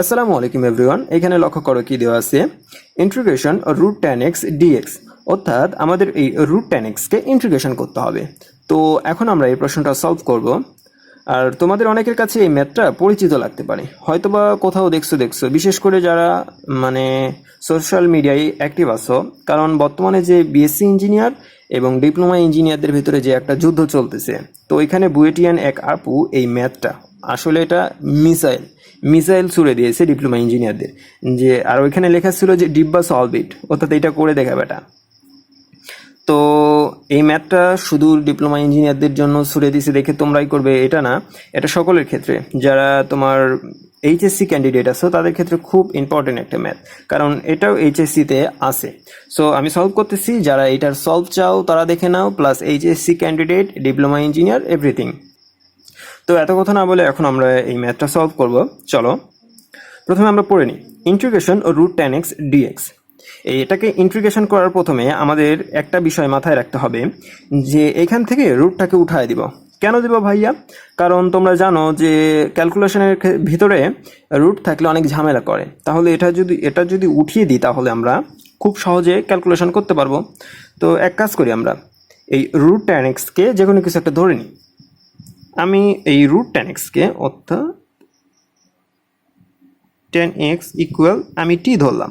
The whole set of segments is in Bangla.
আসসালামু আলাইকুম এভরিওয়ান এখানে লক্ষ্য করো কি দেওয়া আছে? Integration root tan x dx অর্থাৎ আমাদের এই রুট টেন এক্সকে ইন্টিগ্রেশন করতে হবে। তো এখন আমরা এই প্রশ্নটা সলভ করব। আর তোমাদের অনেকের কাছে এই ম্যাথটা পরিচিত লাগতে পারে। হয়তোবা কোথাও দেখছ দেখছ। বিশেষ করে যারা মানে সোশ্যাল মিডিয়ায় অ্যাক্টিভ আছো, কারণ বর্তমানে যে বিএসসি ইঞ্জিনিয়ার এবং ডিপ্লোমা ইঞ্জিনিয়ারদের ভিতরে যে একটা যুদ্ধ চলতেছে, তো এখানে বুয়েটিয়ান এক আপু এই ম্যাথটা আসলে এটা মিসাইল মিসাইল ছুড়ে দিয়েছে ডিপ্লোমা ইঞ্জিনিয়ারদের। যে, আর ওইখানে লেখা ছিল যে, ডিব্বা সলভিট। অর্থাৎ এটা করে দেখা বেটা। তো এই ম্যাথটা শুধু ডিপ্লোমা ইঞ্জিনিয়ারদের জন্য ছুড়ে দিয়েছে দেখে তোমরাই করবে এটা না। এটা সকলের ক্ষেত্রে। যারা তোমার এইচএসসি ক্যান্ডিডেট আছো, তাদের ক্ষেত্রে খুব ইম্পর্টেন্ট একটা ম্যাথ। কারণ এটাও এইচএসসিতে আছে। সো আমি সলভ করতেছি, যারা এটার সলভ চাও, তারা দেখে নাও plus HSC candidate diploma engineer everything তো এত কথা না বলে এখন আমরা এই ম্যাথটা সলভ করব। চলো, প্রথমে আমরা পড়ে নিই। ইন্টিগ্রেশন ও রুট টেন এক্স ডিএক্স এই এটাকে ইন্টিগ্রেশন করার প্রথমে আমাদের একটা বিষয় মাথায় রাখতে হবে যে এখান থেকে রুটটাকে উঠায় দিব। কেন দিব ভাইয়া? কারণ তোমরা জানো যে ক্যালকুলেশনের ভিতরে রুট থাকলে অনেক ঝামেলা করে। তাহলে এটা যদি এটা যদি উঠিয়ে দিই তাহলে আমরা খুব সহজে ক্যালকুলেশন করতে পারব। তো এক কাজ করি আমরা। এই রুট টেন এক্সকে যে কোনো কিছু একটা ধরে নিই। আমি এই রুট টেন এক্সকে অর্থাৎ টেন এক্স ইকুয়াল আমি টি ধরলাম।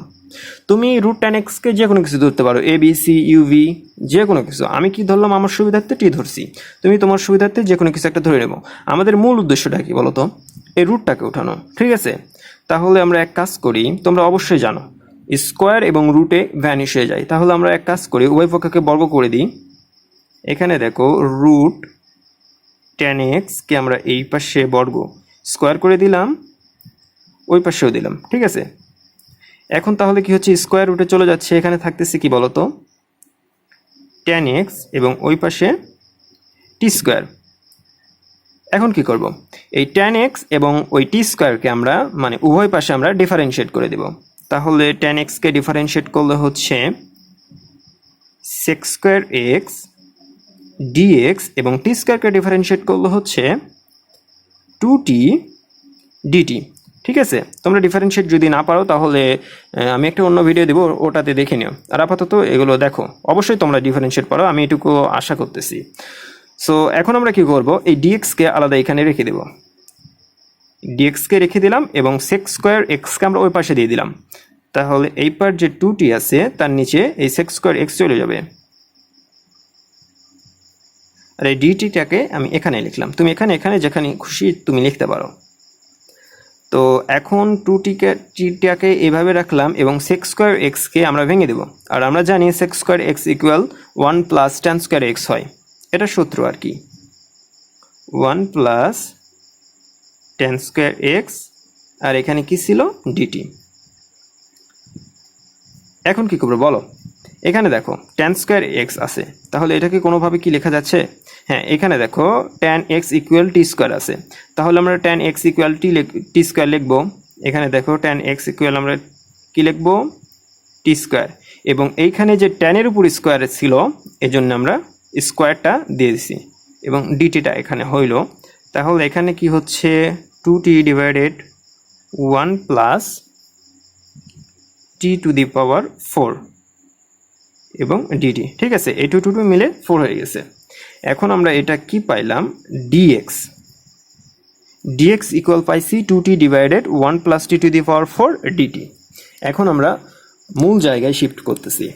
তুমি রুট টেন এক্সকে যে কোনো কিছু ধরতে পারো এ বি সি ইউভি যে কোনো কিছু। আমি কি ধরলাম? আমার সুবিধার্থে টি ধরছি। তুমি তোমার সুবিধার্থে যে কোনো কিছু একটা ধরে নেব। আমাদের মূল উদ্দেশ্যটা কি বলো তো এই রুটটাকে উঠানো। ঠিক আছে? তাহলে আমরা এক কাজ করি, তোমরা অবশ্যই জানো স্কোয়ার এবং রুটে ভ্যানিশ হয়ে যায়। তাহলে আমরা এক কাজ করি, উভয় পক্ষকে বর্গ করে দিই। এখানে দেখো রুট টেন এক্সকে আমরা এই পাশে বর্গ স্কোয়ার করে দিলাম, ওই পাশেও দিলাম, ঠিক আছে? এখন তাহলে কি হচ্ছে? স্কোয়ার রুটে চলে যাচ্ছে, এখানে থাকতেছে কি বলতো? টেন এক্স এবং ওই পাশে টি স্কোয়ার এখন কি করব? এই টেন এক্স এবং ওই টি স্কোয়ারকে আমরা মানে উভয় পাশে আমরা ডিফারেন্সিয়েট করে দেব। তাহলে টেন এক্সকে ডিফারেন্সিয়েট করলে হচ্ছে সেক্স স্কোয়ার এক্স ডিএক্স এবং টি স্কোয়ারকে ডিফারেন্সিয়েট করলে হচ্ছে টু টি ডিটি ঠিক আছে? তোমরা ডিফারেন্সিয়েট যদি না পারো তাহলে আমি একটা অন্য ভিডিও দেবো, ওটাতে দেখে নিও। আর আপাতত এগুলো দেখো। অবশ্যই তোমরা ডিফারেন্সিয়েট পারো, আমি এটুকু আশা করতেছি। সো এখন আমরা কি করব? এই ডিএক্সকে আলাদা এখানে রেখে দেব। ডিএক্সকে রেখে দিলাম এবং সেক্স স্কোয়ার এক্সকে আমরা ওই পাশে দিয়ে দিলাম। তাহলে এই পার যে টু টি আছে, তার নিচে এই সেক্স স্কোয়ার এক্স চলে যাবে। আর এই ডিটিটাকে আমি এখানে লিখলাম। তুমি এখানে এখানে যেখানে খুশি তুমি লিখতে পারো। তো এখন টু টিকে টিটাকে এভাবে রাখলাম এবং সেক্স স্কোয়ার এক্সকে আমরা ভেঙে দেব। আর আমরা জানি sec square x equal one plus tan square x হয়। এটা সূত্র আর কি। One plus tan square x আর এখানে কি ছিল? ডিটি এখন কি করব বলো? এখানে দেখো টেন স্কোয়ার এক্স আছে। তাহলে এটাকে কোনোভাবে কি লেখা যাচ্ছে? হ্যাঁ এখানে দেখো tan x equal t square আছে। তাহলে আমরা tan x equal t t square লিখব। এখানে দেখো টেন এক্স ইকুয়াল আমরা কি লিখব? টি স্কোয়ার এবং এইখানে যে টেনের উপর স্কোয়ার ছিল, এজন্য আমরা স্কোয়ারটা দিয়ে দিছি। এবং ডিটিটা এখানে হইল। তাহলে এখানে কি হচ্ছে? Two t divided one plus t to the power four এবং ডিটি ঠিক আছে? এই টু টু টু মিলে ফোর হয়ে গেছে। এখন আমরা এটা কি পাইলাম? ডিএক্স ডিএক্স ইকুয়াল পাইছি two t divided one plus t to the power four dt এখন আমরা মূল জায়গায় শিফট করতেছি।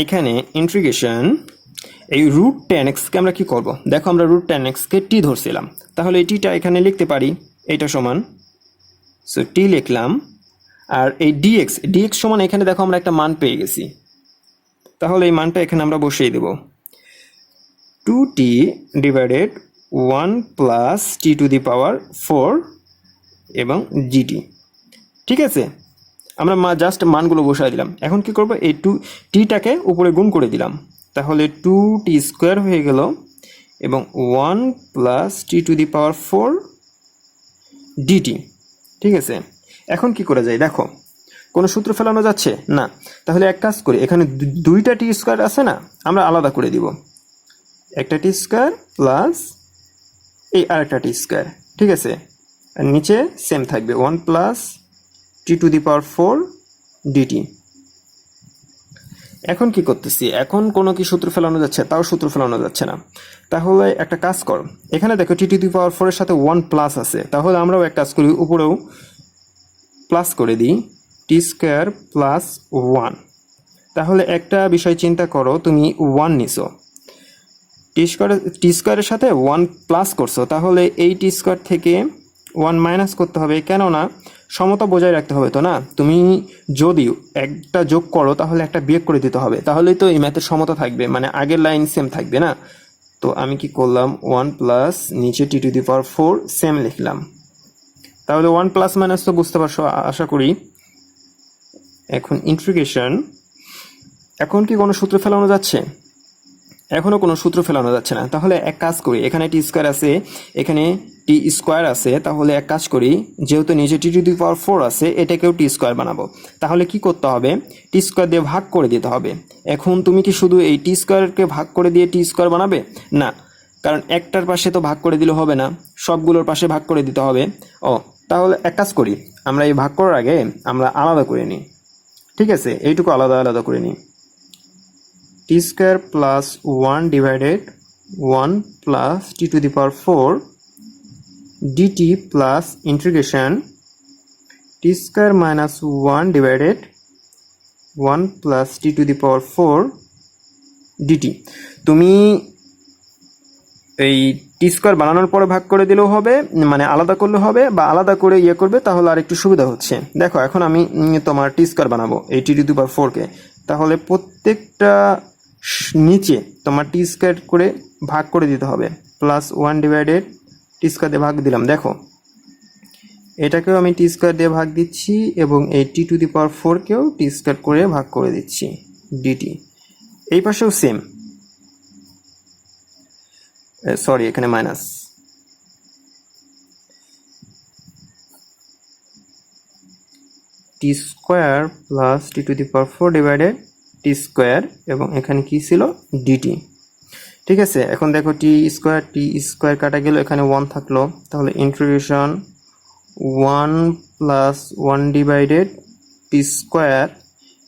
এইখানে ইন্ট্রিগেশন এই রুট টেন এক্সকে আমরা কি করব? দেখো আমরা রুট টেন এক্সকে টি ধরছিলাম। তাহলে এই টিটা এখানে লিখতে পারি, এইটা সমান। সো টি লিখলাম, আর এই ডিএক্স ডিএক্স সমান এখানে দেখো আমরা একটা মান পেয়ে গেছি। তাহলে এই মানটা এখানে আমরা বসিয়ে দেব। Two t divided one plus t to the power four এবং জিটি ঠিক আছে? আমরা মা জাস্ট মানগুলো বসাই দিলাম। এখন কি করব? এই টু টিটাকে উপরে গুণ করে দিলাম। তাহলে টু টি স্কোয়ার হয়ে গেল এবং one plus t to the power four dt ঠিক আছে? এখন কি করা যায়? দেখো, কোনো সূত্র ফেলানো যাচ্ছে? না। তাহলে এক কাজ করি, এখানে দুইটা টি স্কোয়ার আছে না? আমরা আলাদা করে দিব। একটা টি স্কোয়ার প্লাস এই আরেকটা টি স্কোয়ার, ঠিক আছে? আর নিচে সেম থাকবে one plus t to the power four dt এখন কি করতেছি? এখন কোনো কি সূত্র ফেলানো যাচ্ছে? তাও সূত্র ফেলানো যাচ্ছে না। তাহলে একটা কাজ কর, এখানে দেখো টি টু দি পাওয়ার ফোরের সাথে ওয়ান প্লাস আছে। তাহলে আমরাও এক কাজ করি, উপরেও প্লাস করে দিই টি স্কোয়ার প্লাস ওয়ান তাহলে একটা বিষয় চিন্তা করো, তুমি ওয়ান নিছো। টি স্কোয়ার টি স্কোয়ারের সাথে ওয়ান প্লাস করছ, তাহলে এই টি স্কোয়ার থেকে ওয়ান মাইনাস করতে হবে, কেননা সমতা বজায় রাখতে হবে তো না? তুমি যদি একটা যোগ করো, তাহলে একটা বিয়োগ করে দিতে হবে। তাহলেই তো এই ম্যাথের সমতা থাকবে মানে আগের লাইন সেম থাকবে না? তো আমি কি করলাম ওয়ান প্লাস নিচে t to the power four same লিখলাম। তাহলে ওয়ান প্লাস মাইনাস তো বুঝতে পারছ আশা করি। এখন ইন্ট্রিগেশন এখন কি কোনো সূত্র ফেলানো যাচ্ছে? এখনও কোনো সূত্র ফেলানো যাচ্ছে না। তাহলে এক কাজ করি, এখানে টি স্কোয়ার আছে, এখানে টি স্কোয়ার আছে, তাহলে এক কাজ করি, যেহেতু নিচে t to the power four আছে, এটাকেও টি স্কোয়ার বানাবো। তাহলে কি করতে হবে? টি স্কোয়ার দিয়ে ভাগ করে দিতে হবে। এখন তুমি কি শুধু এই টি স্কোয়ারকে ভাগ করে দিয়ে টি স্কোয়ার বানাবে? না, কারণ একটার পাশে তো ভাগ করে দিলে হবে না, সবগুলোর পাশে ভাগ করে দিতে হবে। ও, তাহলে এক কাজ করি, আমরা এই ভাগ করার আগে আমরা আলাদা করে নিই। ঠিক আছে, এইটুকু আলাদা আলাদা করে নিই। T square plus one divided one plus t to the power four dt plus integration t square minus one divided one plus t to the power four dt তুমি এই টি স্কোয়ার বানানোর পরে ভাগ করে দিলেও হবে মানে আলাদা করলে হবে বা আলাদা করে ইয়ে করবে, তাহলে আর একটু সুবিধা হচ্ছে। দেখো, এখন আমি তোমার টি স্কোয়ার বানাবো, এই টি টু পাওয়ার ফোরকে তাহলে প্রত্যেকটা নিচে তোমার টি স্কোয়ার করে ভাগ করে দিতে হবে। Plus one divided t square দিয়ে ভাগ দিলাম। দেখো, এটাকেও আমি টি স্কোয়ার দিয়ে ভাগ দিচ্ছি এবং এই টি to the power ফোরকেও T square করে ভাগ করে দিচ্ছি ডিটি এই পাশেও সেম সরি এখানে minus t square plus t to the power four divided t square এবং এখানে কি ছিল? ডিটি ঠিক আছে, এখন দেখো টি স্কোয়ার টি স্কোয়ার কাটা গেল, এখানে ওয়ান থাকল। তাহলে introduction one plus one divided t square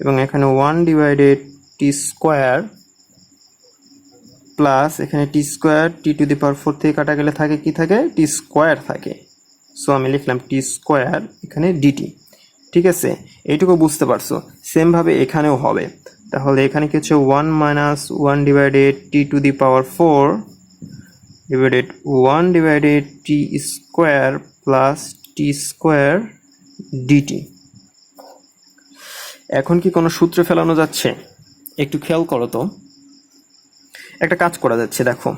এবং এখানে one divided t square plus এখানে t square t to the power four থেকে কাটা গেলে থাকে কি থাকে? টি স্কোয়ার থাকে। সো আমি লিখলাম টি স্কোয়ার এখানে ডিটি ঠিক আছে, এইটুকু বুঝতে পারছ। সেমভাবে এখানেও হবে। তাহলে এখানে কি হচ্ছে one minus one divided t to the power four divided one divided t square plus t square dt এখন কি কোনো সূত্র ফেলানো যাচ্ছে? একটু খেয়াল করো তো। একটা কাজ করা যাচ্ছে, দেখো।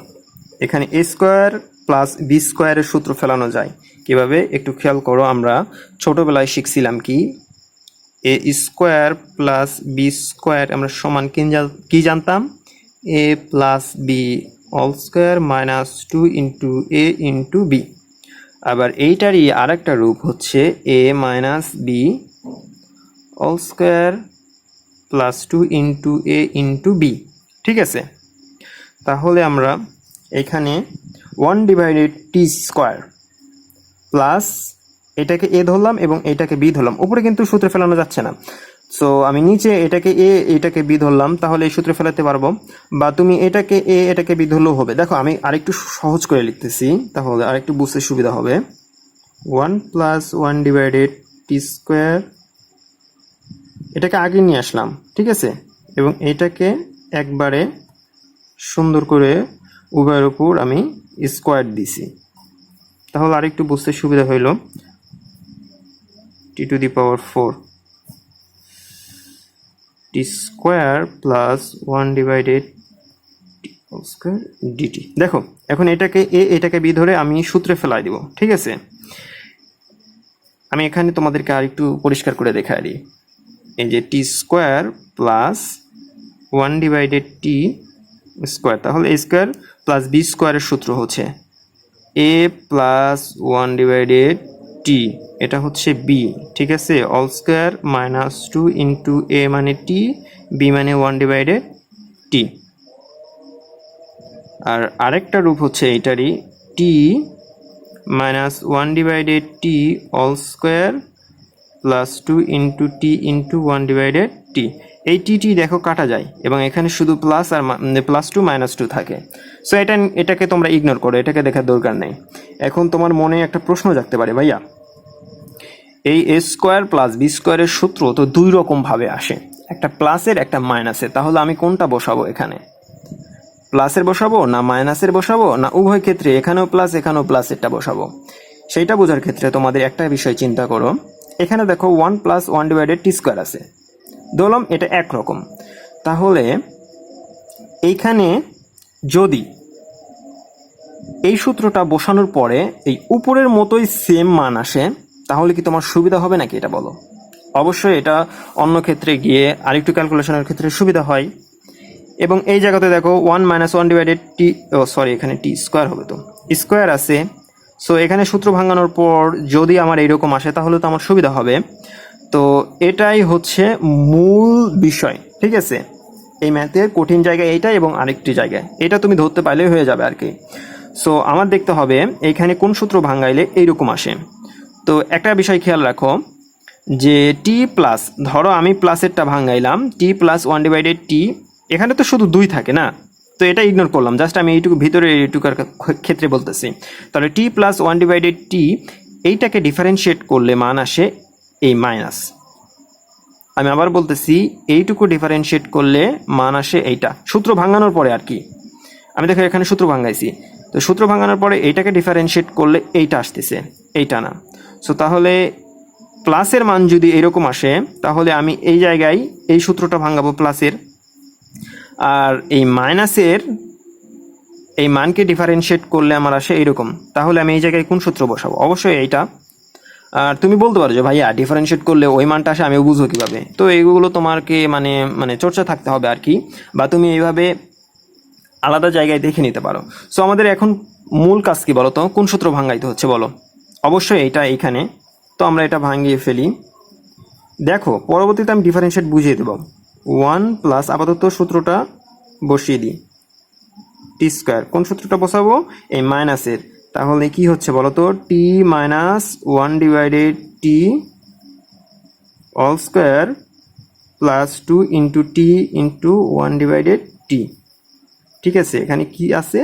এখানে এ স্কোয়ার প্লাস বি স্কোয়ারের সূত্র ফেলানো যায়। কীভাবে? একটু খেয়াল করো, আমরা ছোটোবেলায় শিখছিলাম কি a square plus b square আমরা সমান কি জান- কি জানতাম? A plus b all square minus two into a into b. আবার এইটারই আরেকটা রূপ হচ্ছে a minus b all square plus two into a into b. ঠিক আছে? তাহলে আমরা এখানে one divided t square plus এটাকে এ ধরলাম এবং এটাকে বি ধরলাম। উপরে কিন্তু সূত্রে ফেলানো যাচ্ছে না। সো আমি নিচে এটাকে এ, এটাকে বি ধরলাম, তাহলে এই সূত্রে ফেলাতে পারব। বা তুমি এটাকে এ, এটাকে বি ধরলেও হবে। দেখো, আমি আরেকটু সহজ করে লিখতেছি, তাহলে আরেকটু বুঝতে সুবিধা হবে। One plus one divided t square, এটাকে আগে নিয়ে আসলাম, ঠিক আছে? এবং এটাকে একবারে সুন্দর করে উভয়ের উপর আমি স্কোয়ার দিছি। তাহলে আরেকটু বুঝতে সুবিধা হইল। T to the power four. T square plus one divided square dt দেখো, এখন এটাকে এ, এটাকে বি ধরে আমি সূত্রে ফেলাই দিব, ঠিক আছে? আমি এখানে তোমাদেরকে আরেকটু পরিষ্কার করে দেখাই দিই। এই যে t square plus one divided t square, তাহলে এ স্কোয়ার প্লাস বি স্কোয়ারের সূত্র হচ্ছে। A plus one divided t এটা হচ্ছে বি ঠিক আছে? All square minus two into a মানে টি বি মানে ওয়ান ডিভাইডেড টি আর আরেকটা রূপ হচ্ছে এটারই t minus one divided t all square plus two into t into one divided t এই টি টি দেখো কাটা যায় এবং এখানে শুধু প্লাস আর প্লাস টু মাইনাস টু থাকে। সো এটা এটাকে তোমরা ইগনোর করো, এটাকে দেখার দরকার নেই। এখন তোমার মনে একটা প্রশ্ন জাগতে পারে, ভাইয়া। এই এ স্কোয়ার প্লাস বি স্কোয়ারের সূত্র তো দুই রকমভাবে আসে। একটা প্লাসের একটা মাইনাসের তাহলে আমি কোনটা বসাবো এখানে? প্লাসের বসাবো না মাইনাসের বসাবো না উভয় ক্ষেত্রে এখানেও প্লাস এখানেও প্লাসেরটা বসাবো? সেইটা বোঝার ক্ষেত্রে তোমাদের একটা বিষয় চিন্তা করো। এখানে দেখো one plus one divided t square আছে। ধরলাম এটা একরকম। তাহলে এইখানে যদি এই সূত্রটা বসানোর পরে এই উপরের মতোই সেম মান আসে, তাহলে কি তোমার সুবিধা হবে নাকি এটা বলো? অবশ্যই এটা অন্য ক্ষেত্রে গিয়ে আরেকটু ক্যালকুলেশনের ক্ষেত্রে সুবিধা হয়। এবং এই জায়গাতে দেখো one minus one divided t ও সরি এখানে টি স্কোয়ার হবে তো। স্কোয়ার আছে। সো এখানে সূত্র ভাঙানোর পর যদি আমার এইরকম আসে, তাহলে তো আমার সুবিধা হবে। তো এটাই হচ্ছে মূল বিষয়, ঠিক আছে? এই ম্যাথের কঠিন জায়গা এইটা এবং আরেকটি জায়গায় এটা তুমি ধরতে পারলেই হয়ে যাবে আর কি। সো আমার দেখতে হবে এইখানে কোন সূত্র ভাঙাইলে এইরকম আসে। তো, একটা বিষয় খেয়াল রাখো, যে টি প্লাস ধরো আমি প্লাসেরটা ভাঙাইলাম t plus one divided t এখানে তো শুধু দুই থাকে না? তো এটা ইগনোর করলাম জাস্ট আমি এইটুকু ভিতরে এইটুকার ক্ষেত্রে বলতেছি। তাহলে t plus one divided t এইটাকে ডিফারেন্সিয়েট করলে মান আসে এই মাইনাস আমি আবার বলতেছি, এইটুকু ডিফারেন্সিয়েট করলে মান আসে এইটা। সূত্র ভাঙানোর পরে আর কি। আমি দেখো এখানে সূত্র ভাঙাইছি। তো সূত্র ভাঙানোর পরে এইটাকে ডিফারেন্সিয়েট করলে এইটা আসতেছে, এইটা না। সো তাহলে প্লাসের মান যদি এরকম আসে, তাহলে আমি এই জায়গায় এই সূত্রটা ভাঙাবো প্লাসের আর এই মাইনাসের এই মানকে ডিফারেন্সিয়েট করলে আমার আসে এইরকম। তাহলে আমি এই জায়গায় কোন সূত্র বসাবো? অবশ্যই এইটা। আর তুমি বলতে পারো যে, ভাইয়া ডিফারেন্সিয়েট করলে ওই মানটা আসে আমি বুঝব কীভাবে? তো এইগুলো তোমাকে মানে মানে চর্চা থাকতে হবে আর কি, বা তুমি এইভাবে আলাদা জায়গায় দেখে নিতে পারো। সো আমাদের এখন মূল কাজ কি বলো তো? কোন সূত্র ভাঙাইতে হচ্ছে বলো? অবশ্যই এটা এইখানে। তো আমরা এটা ভাঙিয়ে ফেলি। দেখো, পরবর্তীতে আমি ডিফারেন্সিয়েট বুঝিয়ে দেবো। ওয়ান প্লাস আপাতত সূত্রটা বসিয়ে দিই। টি স্কোয়ার কোন সূত্রটা বসাবো? এই মাইনাসের তাহলে কি হচ্ছে বলো তো t minus one divided t all square plus two into t into one divided t ঠিক আছে, এখানে কি আছে?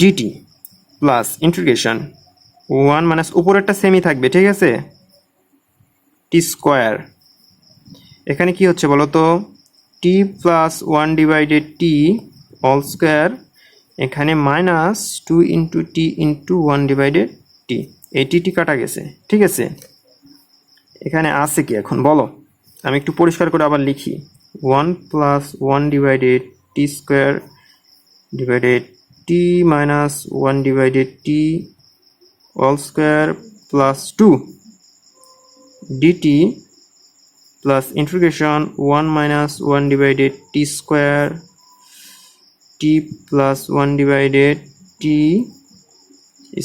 Dt plus integration one minus উপরেরটা সেমই থাকবে, ঠিক আছে? টি স্কোয়ার এখানে কি হচ্ছে বলো তো t plus one divided t all square এখানে minus two into t into one divided t এই টি কাটা গেছে, ঠিক আছে? এখানে আছে কি এখন? বলো। আমি একটু পরিষ্কার করে আবার লিখি। One plus one divided t square divided t minus one divided t all square plus two dt plus integration 1 minus 1 divided t square t plus 1 divided t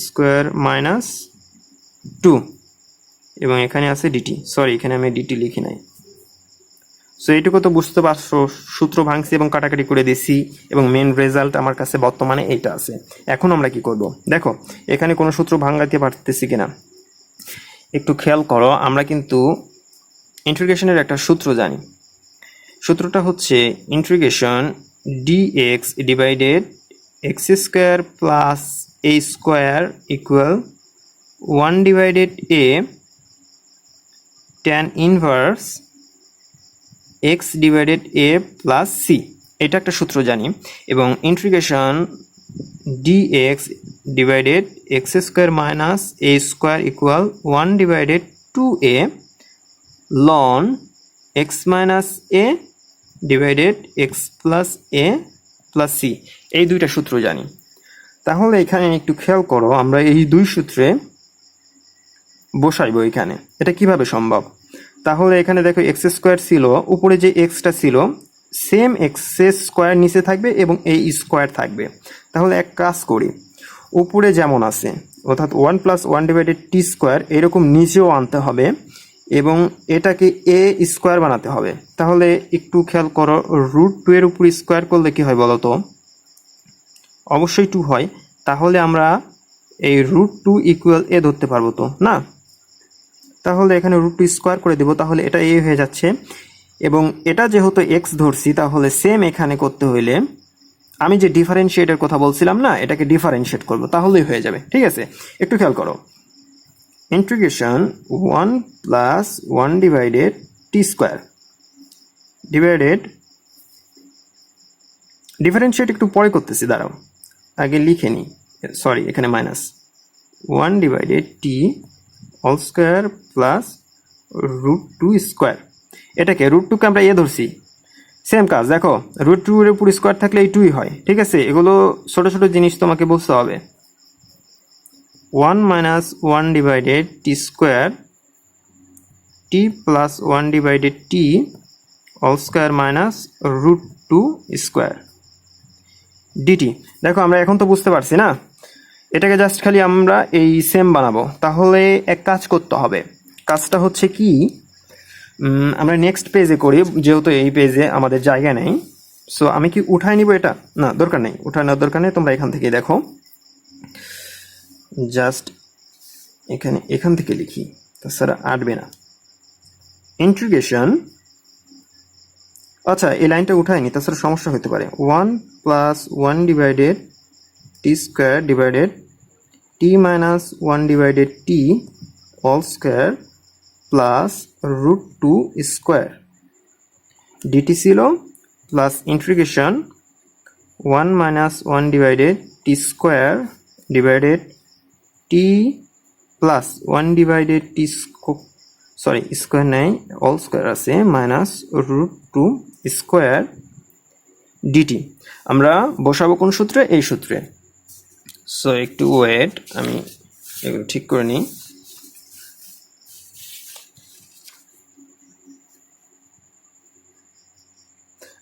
square minus 2 এবং এখানে আছে ডিটি সরি এখানে আমি ডিটি লিখি নাই। সো এইটুকু তো বুঝতে পারছ, সূত্র ভাঙছি এবং কাটাকাটি করে দিছি এবং মেন রেজাল্ট আমার কাছে বর্তমানে এইটা আছে। এখন আমরা কি করব? দেখো, এখানে কোনো সূত্র ভাঙাতে পারতেছি কিনা? একটু খেয়াল করো, আমরা কিন্তু ইন্টিগ্রেশনের একটা সূত্র জানি। সূত্রটা হচ্ছে integration dx divided x square plus a square equal one divided a tan inverse x divided a plus c এটা একটা সূত্র জানি। এবং dx divided x square minus a square equal one divided two a ln x minus a divided x plus a plus c এই দুইটা সূত্র জানি। তাহলে এখানে একটু খেয়াল করো, আমরা এই দুই সূত্রে বসাইবো এখানে। এটা কীভাবে সম্ভব? তাহলে এখানে দেখো এক্স স্কোয়ার ছিল, উপরে যে এক্সটা ছিল সেম এক্স স্কোয়ার নিচে থাকবে এবং এই স্কোয়ার থাকবে। তাহলে এক কাজ করি, উপরে যেমন আছে, অর্থাৎ one plus one divided t square এরকম নিচেও আনতে হবে। এবং এটাকে এ স্কোয়ার বানাতে হবে। তাহলে একটু খেয়াল করো, রুট টু এর উপর স্কোয়ার করলে কি হয় বলো তো অবশ্যই টু হয়। তাহলে আমরা এই রুট টু ইকুয়াল এ ধরতে পারব তো, না? তাহলে এখানে রুট টু স্কোয়ার করে দেবো, তাহলে এটা এ হয়ে যাচ্ছে। এবং এটা যেহেতু এক্স ধরছি, তাহলে সেম এখানে করতে হইলে আমি যে ডিফারেন্সিয়েটের কথা বলছিলাম না, এটাকে ডিফারেন্সিয়েট করব, তাহলেই হয়ে যাবে, ঠিক আছে? একটু খেয়াল করো। Integration one plus one divided t square divided differentiate একটু পরে করতেছি, দাঁড়াও। আগে লিখে নিই। সরি এখানে minus one divided t all square plus root two square এটাকে রুট টুকে আমরা এ ধরছি। সেম কাজ, দেখো রুট টু এর উপর স্কোয়ার থাকলে এই টুই হয়, ঠিক আছে? এগুলো ছোট ছোট জিনিস তোমাকে বুঝতে হবে। One minus one divided t square t plus one divided t all square minus root two square dt দেখো, আমরা এখন তো বুঝতে পারছি না? এটাকে জাস্ট খালি আমরা এই সেম বানাবো। তাহলে এক কাজ করতে হবে। কাজটা হচ্ছে কি? আমরা নেক্সট পেজে করি, যেহেতু এই পেজে আমাদের জায়গা নেই। সো আমি কি উঠায় নিব এটা? না, দরকার নেই। উঠায় নেওয়ার দরকার নেই, তোমরা এখান থেকে দেখো। জাস্ট এখানে, এখান থেকে লিখি। তাছাড়া আটবে না। ইন্ট্রিগেশন আচ্ছা এই লাইনটা উঠায়নি, তাছাড়া সমস্যা হতে পারে। One plus one divided t square divided t minus one divided t all square plus root two square. Dt ছিল plus integration one minus one divided t square divided t plus one divided t sorry square নেই অল স্কোয়ার আছে minus root two square dt আমরা বসাবো কোন সূত্রে? এই সূত্রে। সো একটু ওয়েট আমি এগুলো ঠিক করে নিই।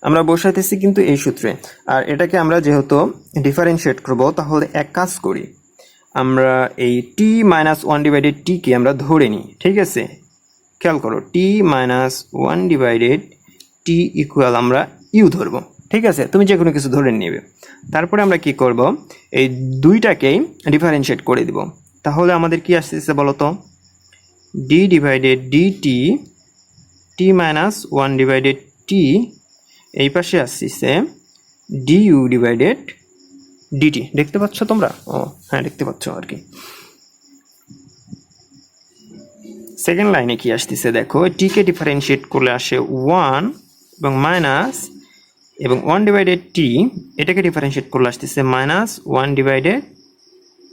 আমরা বসাইতেছি কিন্তু এই সূত্রে। আর এটাকে আমরা যেহেতু ডিফারেন্সিয়েট করব, তাহলে এক কাজ করি। আমরা এই টি মাইনাস ওয়ান ডিভাইডেড টিকে আমরা ধরে নিই, ঠিক আছে? খেয়াল করো t minus one divided t equal আমরা ইউ ধরবো, ঠিক আছে? তুমি যে কোনো কিছু ধরে নেবে। তারপরে আমরা কি করব? এই দুইটাকেই ডিফারেন্সিয়েট করে দিব। তাহলে আমাদের কি আসতেছে বলো তো d divided d t t minus one divided t এই পাশে আসতেছে ডি ইউ ডিভাইডেড ডিটি দেখতে পাচ্ছ তোমরা? ও হ্যাঁ দেখতে পাচ্ছ আর কি। সেকেন্ড লাইনে কি আসতেছে? দেখো টিকে ডিফারেন্সিয়েট করলে আসে ওয়ান এবং মাইনাস এবং ওয়ান ডিভাইডেড টি এটাকে ডিফারেন্সিয়েট করলে আসতেছে minus one divided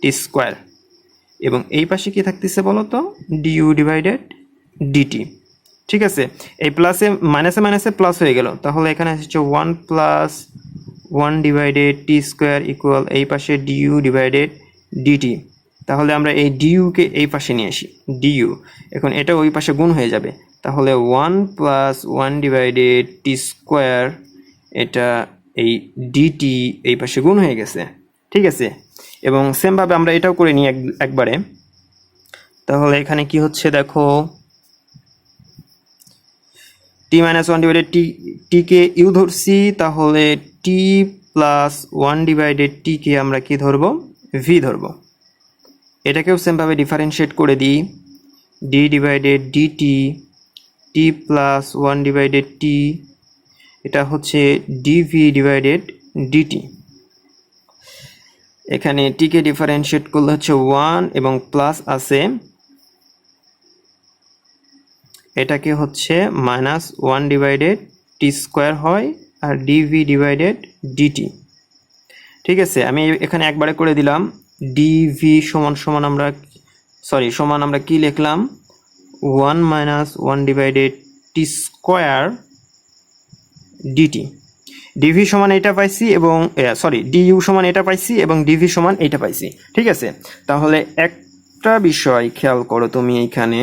t square এবং এই পাশে কি থাকতেছে বলো তো ডিউ ডিভাইডেড ডিটি ঠিক আছে? এই প্লাসে মাইনাসে মাইনাসে প্লাস হয়ে গেল। তাহলে এখানে আসছে one plus one divided t square equal এই পাশে ডিইউ ডিভাইডেড ডিটি তাহলে আমরা এই ডিইউকে এই পাশে নিয়ে আসি ডিইউ এখন এটা ওই পাশে গুণ হয়ে যাবে। তাহলে one plus one divided t square এটা এই ডিটি এই পাশে গুণ হয়ে গেছে। ঠিক আছে? এবং সেমভাবে আমরা এটাও করে নিই এক, একবারে। তাহলে এখানে কি হচ্ছে দেখো? T minus one divided t টিকে ইউ ধরছি, তাহলে টি প্লাস ওয়ান ডিভাইডেড টিকে আমরা কি ধরবো? ভি ধরবো। এটাকেও সেমভাবে ডিফারেন্সিয়েট করে দিই। D divided dt t plus one divided t এটা হচ্ছে ডিভি ডিভাইডেড ডিটি এখানে টিকে ডিফারেন্সিয়েট করলে হচ্ছে ওয়ান এবং প্লাস আছে। এটাকে হচ্ছে minus one divided t square হয়। আর ডিভি ডিভাইডেড ডিটি ঠিক আছে, আমি এখানে একবারে করে দিলাম। ডিভি সমান সমান আমরা সরি সমান আমরা কি লিখলাম? One minus one divided t square dt dv সমান এটা পাইছি এবং সরি ডিইউ সমান এটা পাইছি এবং ডিভি সমান এইটা পাইছি। ঠিক আছে, তাহলে একটা বিষয় খেয়াল করো তুমি এইখানে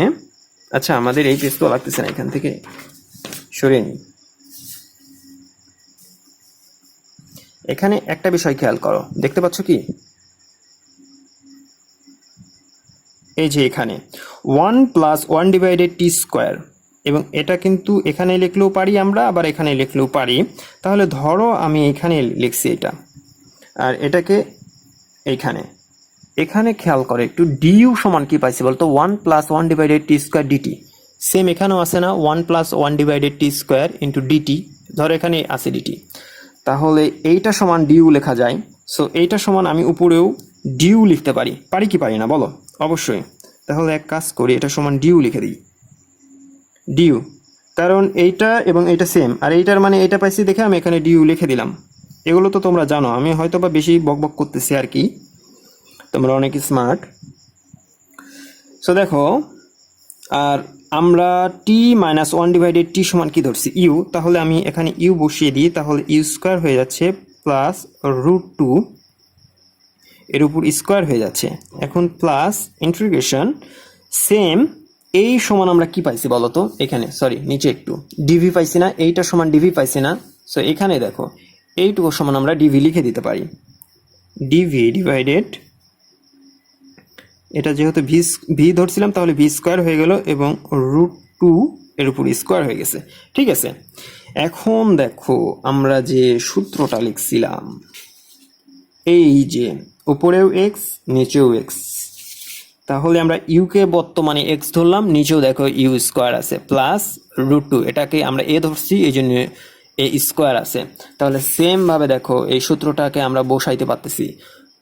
আচ্ছা আমাদের এই পেজ তো লাগতেছে না এখান থেকে। সরিয়ে নিই। এখানে একটা বিষয় খেয়াল করো। দেখতে পাচ্ছ কি? এই যে এখানে। One plus one divided t square এবং এটা কিন্তু এখানে লিখলেও পারি আমরা, আবার এখানে লিখলেও পারি। তাহলে ধরো আমি এখানে লিখছি এটা। আর এটাকে এইখানে এখানে খেয়াল করে, একটু ডিইউ সমান কি পাইছি বলতো? One plus one divided t square dt same এখানেও আছে না one plus one divided t square into dt ধরো এখানে আছে ডিটি তাহলে এইটা সমান ডিউ লেখা যায়। সো এইটা সমান আমি উপরেও ডিউ লিখতে পারি। পারি কি পারি না, বলো? অবশ্যই। তাহলে এক কাজ করি, এটা সমান ডিউ লিখে দিই। ডিউ কারণ এইটা এবং এইটা সেম আর এইটার মানে এটা পাইছি দেখে আমি এখানে ডিউ লিখে দিলাম। এগুলো তো তোমরা জানো, আমি হয়তো বা বেশি বক বক করতেছি আর কি। তোমরা অনেক স্মার্ট সো দেখো, আর আমরা t minus one divided t সমান কি ধরছি? ইউ তাহলে আমি এখানে ইউ বসিয়ে দিই, তাহলে ইউ স্কোয়ার হয়ে যাচ্ছে প্লাস রুট টু এর উপর স্কোয়ার হয়ে যাচ্ছে। এখন প্লাস ইন্টিগ্রেশন সেম এই সমান আমরা কি পাইছি বলো তো এখানে সরি নিচে একটু। ডিভি পাইছি না, এইটা সমান ডিভি পাইছি না। সো এখানে দেখো, এইটুকু সমান আমরা ডিভি লিখে দিতে পারি। ডিভি ডিভাইডেড এটা যেহেতু ভি ভি ধরছিলাম, তাহলে ভি স্কোয়ার হয়ে গেল এবং রুট টু এর উপর স্কোয়ার হয়ে গেছে। ঠিক আছে? এখন দেখো, আমরা যে সূত্রটা লিখছিলাম, এই যে উপরেও এক্স নিচেও এক্স তাহলে আমরা ইউকে বর্তমানে এক্স ধরলাম, নিচেও দেখো ইউ স্কোয়ার আছে প্লাস রুট টু এটাকে আমরা এ ধরছি, এই জন্য এ স্কোয়ার আছে। তাহলে সেম ভাবে দেখো, এই সূত্রটাকে আমরা বসাইতে পারতেছি।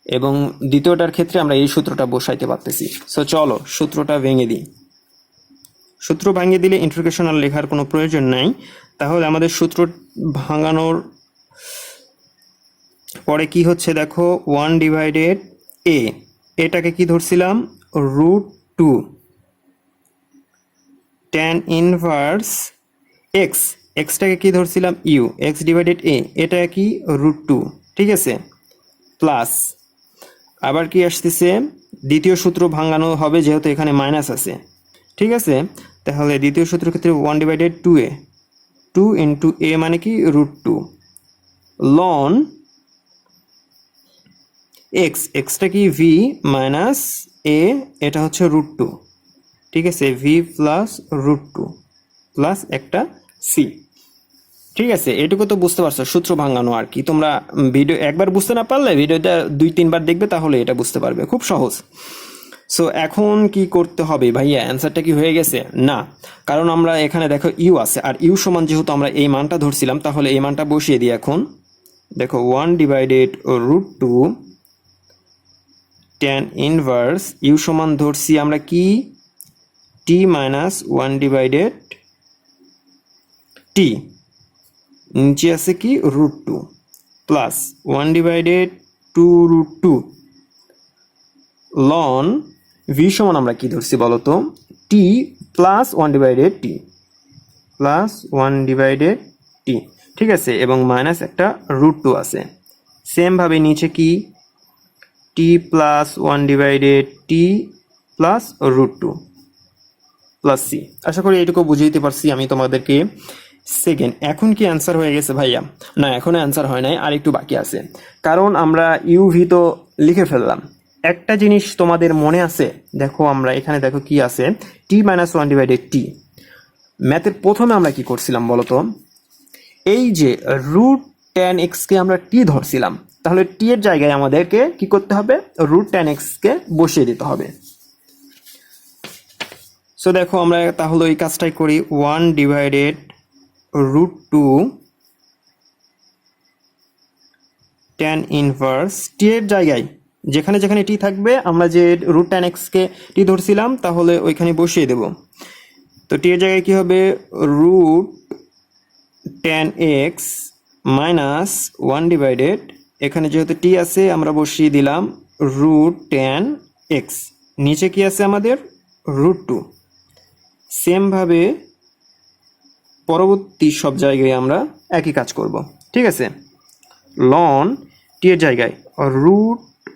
এবং দ্বিতীয়টার ক্ষেত্রে আমরা এই সূত্রটা বসাইতে পারতেছি। সো চলো সূত্রটা ভেঙে দিই। সূত্র ভাঙিয়ে দিলে ইন্ট্রোগেশন আর লেখার কোনো প্রয়োজন নাই। তাহলে আমাদের সূত্র ভাঙানোর পরে কি হচ্ছে দেখো? ওয়ান ডিভাইডেড এ এটাকে কি ধরছিলাম? Root two tan inverse x এক্সটাকে কি ধরছিলাম? ইউ এক্স ডিভাইডেড এ এটা কি? রুট টু ঠিক আছে? প্লাস আবার কি আসতেছে? দ্বিতীয় সূত্র ভাঙানো হবে যেহেতু এখানে মাইনাস আছে। ঠিক আছে? তাহলে দ্বিতীয় সূত্রের ক্ষেত্রে one divided two A two into A মানে কি? রুট টু লন এক্স এক্সটা কি ভি মাইনাস এ এটা হচ্ছে রুট টু ঠিক আছে? V plus root two plus একটা সি ঠিক আছে, এটুকু তো বুঝতে পারছ, সূত্র ভাঙানো আর কি। তোমরা ভিডিও একবার বুঝতে না পারলে ভিডিওটা দুই, তিনবার দেখবে, তাহলে এটা বুঝতে পারবে। খুব সহজ। সো এখন কি করতে হবে ভাইয়া? অ্যান্সারটা কি হয়ে গেছে? না। কারণ আমরা এখানে দেখো ইউ আছে, আর ইউ সমান যেহেতু আমরা এই মানটা ধরছিলাম, তাহলে এই মানটা বসিয়ে দিই এখন। দেখো one divided root two tan inverse u সমান ধরছি আমরা কি? T minus one divided t নিচে আছে কি? Root two plus one divided two root two ln v সমান আমরা কি ধরছি বলতো? T plus one divided t plus one divided t ঠিক আছে? এবং মাইনাস একটা রুট টু আছে। সেমভাবে নিচে কি? T plus one divided t plus root two plus c আশা করি এইটুকু বুঝিয়ে দিতে পারছি আমি তোমাদেরকে। সেকেন্ড এখন কি অ্যান্সার হয়ে গেছে ভাইয়া? না, এখনও অ্যান্সার হয় নাই, আর একটু বাকি আছে। কারণ আমরা ইউভি তো লিখে ফেললাম। একটা জিনিস তোমাদের মনে আছে? দেখো আমরা এখানে দেখো কি আছে। T minus one divided t ম্যাথের প্রথমে আমরা কি করছিলাম বলতো? এই যে রুট টেন এক্সকে আমরা টি ধরছিলাম, তাহলে টি এর জায়গায় আমাদেরকে কি করতে হবে? রুট টেন এক্সকে বসিয়ে দিতে হবে। সো দেখো আমরা তাহলে ওই কাজটাই করি। One divided root two tan inverse t এর জায়গায়, যেখানে যেখানে টি থাকবে, আমরা যে রুট টেন এক্সকে টি ধরছিলাম, তাহলে ওইখানে বসিয়ে দেব। তো টি এর জায়গায় কি হবে? Root tan x minus one divided এখানে যেহেতু টি আছে, আমরা বসিয়ে দিলাম রুট টেন এক্স নিচে কি আছে আমাদের? রুট টু সেমভাবে পরবর্তী সব জায়গায় আমরা একই কাজ করব। ঠিক আছে? লন টি এর জায়গায় root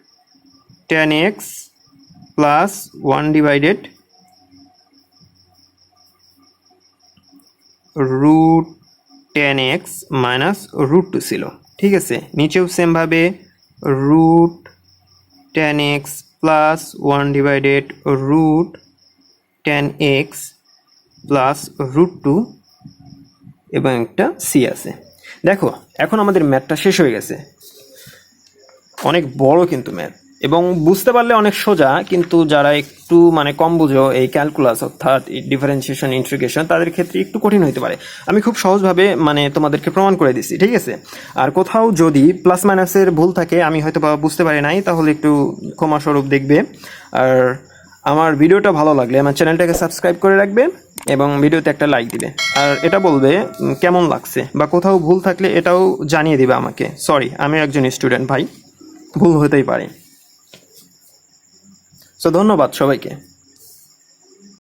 tan x plus one divided root tan x minus root two ছিল। ঠিক আছে? নিচেও সেমভাবে root tan x plus one divided root tan x plus root two এবং একটা সি আছে। দেখো, এখন আমাদের ম্যাথটা শেষ হয়ে গেছে। অনেক বড় কিন্তু ম্যাথ এবং বুঝতে পারলে অনেক সোজা, কিন্তু যারা একটু মানে কম বুঝো, এই ক্যালকুলাস অর্থাৎ ডিফারেন্সিয়েশন ইন্টিগ্রেশন তাদের ক্ষেত্রে একটু কঠিন হতে পারে। আমি খুব সহজভাবে মানে তোমাদেরকে প্রমাণ করে দিচ্ছি, ঠিক আছে? আর কোথাও যদি প্লাস মাইনাসের ভুল থাকে, আমি হয়তো বুঝতে পারি নাই, তাহলে একটু ক্ষমাস্বরূপ দেখবে। আর আমার ভিডিওটা ভালো লাগলে আমার চ্যানেলটাকে সাবস্ক্রাইব করে রাখবে এবং ভিডিওতে একটা লাইক দিবে। আর এটা বলবে কেমন লাগছে বা কোথাও ভুল থাকলে এটাও জানিয়ে দিবে আমাকে। সরি আমি একজন স্টুডেন্ট ভাই। ভুল হতেই পারে। সো ধন্যবাদ সবাইকে।